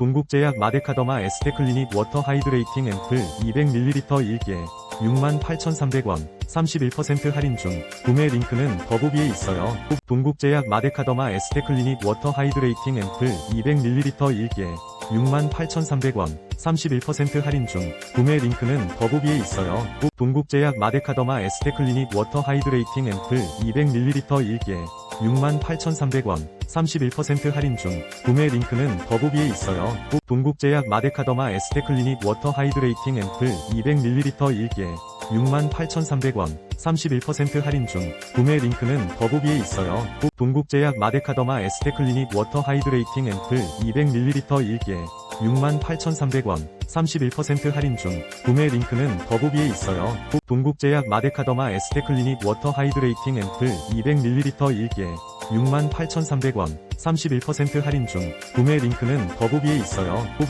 동국제약 마데카더마 에스테클리닉 워터 하이드레이팅 앰플 200ml 1개 68,300원 31% 할인 중 구매 링크는 더보기에 있어요. 동국제약 마데카더마 에스테클리닉 워터 하이드레이팅 앰플 200ml 1개 68,300원 31% 할인 중 구매 링크는 더보기에 있어요. 동국제약 마데카더마 에스테클리닉 워터 하이드레이팅 앰플 200ml 1개 68,300원 31% 할인 중 구매 링크는 더보기에 있어요. 동국제약 마데카더마 에스테클리닉 워터 하이드레이팅 앰플 200ml 1개 68,300원 31% 할인 중 구매 링크는 더보기에 있어요. 동국제약 마데카더마 에스테클리닉 워터 하이드레이팅 앰플 200ml 1개 68,300원 31% 할인 중 구매 링크는 더보기에 있어요. 동국제약 마데카더마 에스테클리닉 워터 하이드레이팅 앰플 200ml 1개 68,300원 31% 할인 중 구매 링크는 더보기에 있어요.